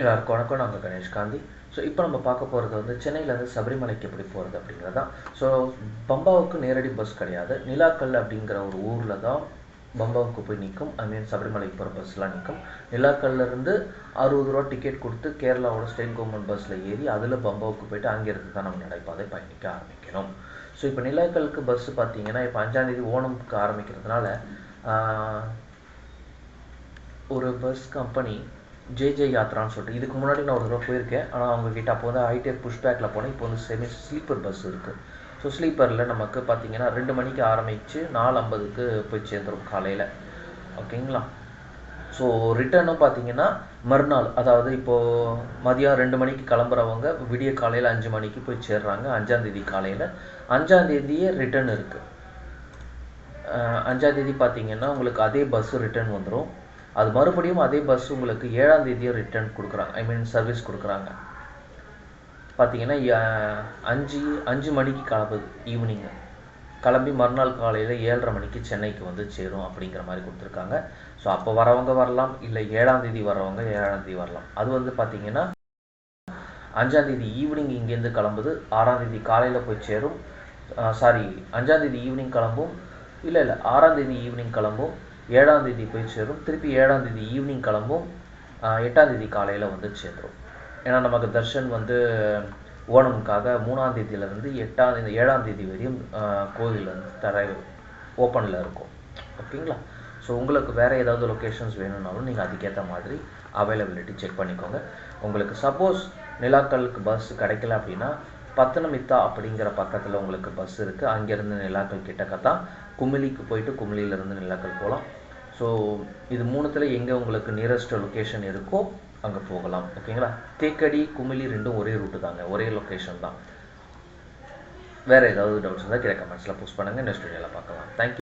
எல்லாருக்கும் வணக்கம். நாங்கள் கணேஷ் காந்தி. ஸோ இப்போ நம்ம பார்க்க போகிறது வந்து சென்னையிலேருந்து சபரிமலைக்கு எப்படி போகிறது அப்படிங்கிறது தான் ஸோ பம்பாவுக்கு நேரடி பஸ் கிடையாது. நிலாக்கல் அப்படிங்கிற ஒரு ஊரில் தான் பம்பாவுக்கு போய் நிற்கும் ஐ மீன் சபரிமலைக்கு போகிற பஸ்லாம் நிற்கும் நிலாக்கல்லேருந்து அறுபது ரூபா டிக்கெட் கொடுத்து கேரளாவோட ஸ்டேட் கவர்மெண்ட் பஸ்ஸில் ஏறி அதில் பம்பாவுக்கு போயிட்டு அங்கேருந்து தான் நம்ம நடைபாதை பயணிக்க ஆரம்பிக்கணும் ஸோ இப்போ நிலாக்கலுக்கு பஸ்ஸு பார்த்தீங்கன்னா இப்போ அஞ்சாந்தேதி ஓணமுக்கு ஆரம்பிக்கிறதுனால ஒரு பஸ் கம்பெனி ஜே ஜே யாத்ரான்னு சொல்லிட்டு இதுக்கு முன்னாடி நான் ஒரு தடவை போயிருக்கேன். ஆனால் அவங்கக்கிட்ட அப்போ வந்து ஐடிஆர் புஷ்பேக்கில் போனேன். இப்போ வந்து செமி ஸ்லீப்பர் பஸ் இருக்குது ஸோ ஸ்லீப்பரில் நமக்கு பார்த்தீங்கன்னா ரெண்டு மணிக்கு ஆரம்பித்து நாலு ஐம்பதுக்கு போய் சேர்ந்துரும் காலையில். ஓகேங்களா? ஸோ ரிட்டர்னும் பார்த்தீங்கன்னா மறுநாள். அதாவது இப்போது மதியம் ரெண்டு மணிக்கு கிளம்புறவங்க விடிய காலையில் அஞ்சு மணிக்கு போய் சேர்றாங்க. அஞ்சாந்தேதி காலையில். அஞ்சாந்தேதியே ரிட்டர்ன் இருக்குது அஞ்சாந்தேதி பார்த்தீங்கன்னா உங்களுக்கு அதே பஸ்ஸு ரிட்டர்ன் வந்துடும் அது மறுபடியும் அதே பஸ் உங்களுக்கு ஏழாம் தேதியும் ரிட்டர்ன் கொடுக்குறாங்க. ஐ மீன் சர்வீஸ் கொடுக்குறாங்க. பார்த்தீங்கன்னா அஞ்சு அஞ்சு மணிக்கு கிளம்புது ஈவினிங்கு கிளம்பி மறுநாள் காலையில் ஏழரை மணிக்கு சென்னைக்கு வந்து சேரும் அப்படிங்கிற மாதிரி கொடுத்துருக்காங்க. ஸோ அப்போ வரவங்க வரலாம் இல்லை ஏழாம் தேதி வரவங்க ஏழாம் தேதி வரலாம். அது வந்து பார்த்தீங்கன்னா அஞ்சாம் தேதி ஈவினிங் இங்கேருந்து கிளம்புது. ஆறாம் தேதி காலையில் போய் சேரும். சாரி அஞ்சாம் தேதி ஈவினிங் கிளம்பும். இல்லை இல்லை ஆறாம் தேதி ஈவினிங் கிளம்பும். ஏழாம் தேதி போய் சேரும். திருப்பி ஏழாம் தேதி ஈவினிங் கிளம்பும். எட்டாம் தேதி காலையில் வந்து சேர்ந்துடும் ஏன்னா நமக்கு தர்ஷன் வந்து ஓணமுக்காக மூணாம் தேதியிலேருந்து எட்டாம் தேதி ஏழாம் தேதி வரையும் கோவில் வந்து தர ஓப்பனில் இருக்கும். ஓகேங்களா? ஸோ உங்களுக்கு வேறு ஏதாவது லொக்கேஷன்ஸ் வேணும்னாலும் நீங்கள் அதுக்கேற்ற மாதிரி அவைலபிலிட்டி செக் பண்ணிக்கோங்க. உங்களுக்கு சப்போஸ் நிலாக்கலுக்கு பஸ் கிடைக்கல அப்படின்னா பத்தனமித்தா அப்படிங்கிற பக்கத்தில் உங்களுக்கு பஸ் இருக்குது அங்கேருந்து நிலாக்கள் கிட்டக்க தான் குமிளிக்கு போயிட்டு குமிலியிலேருந்து நிலாக்கள் போகலாம். ஸோ இது மூணுத்தில் எங்கே உங்களுக்கு நியரஸ்ட் லொக்கேஷன் இருக்கோ அங்கே போகலாம். ஓகேங்களா தேக்கடி குமிலி ரெண்டும் ஒரே ரூட்டு தாங்க. ஒரே லொக்கேஷன் தான். வேறு ஏதாவது டவுட்ஸ் இருந்தால் கீழே கமெண்ட்ஸில் போஸ்ட் பண்ணுங்கள் நெக்ஸ்ட் வீடியோவில் பார்க்கலாம். தேங்க்யூ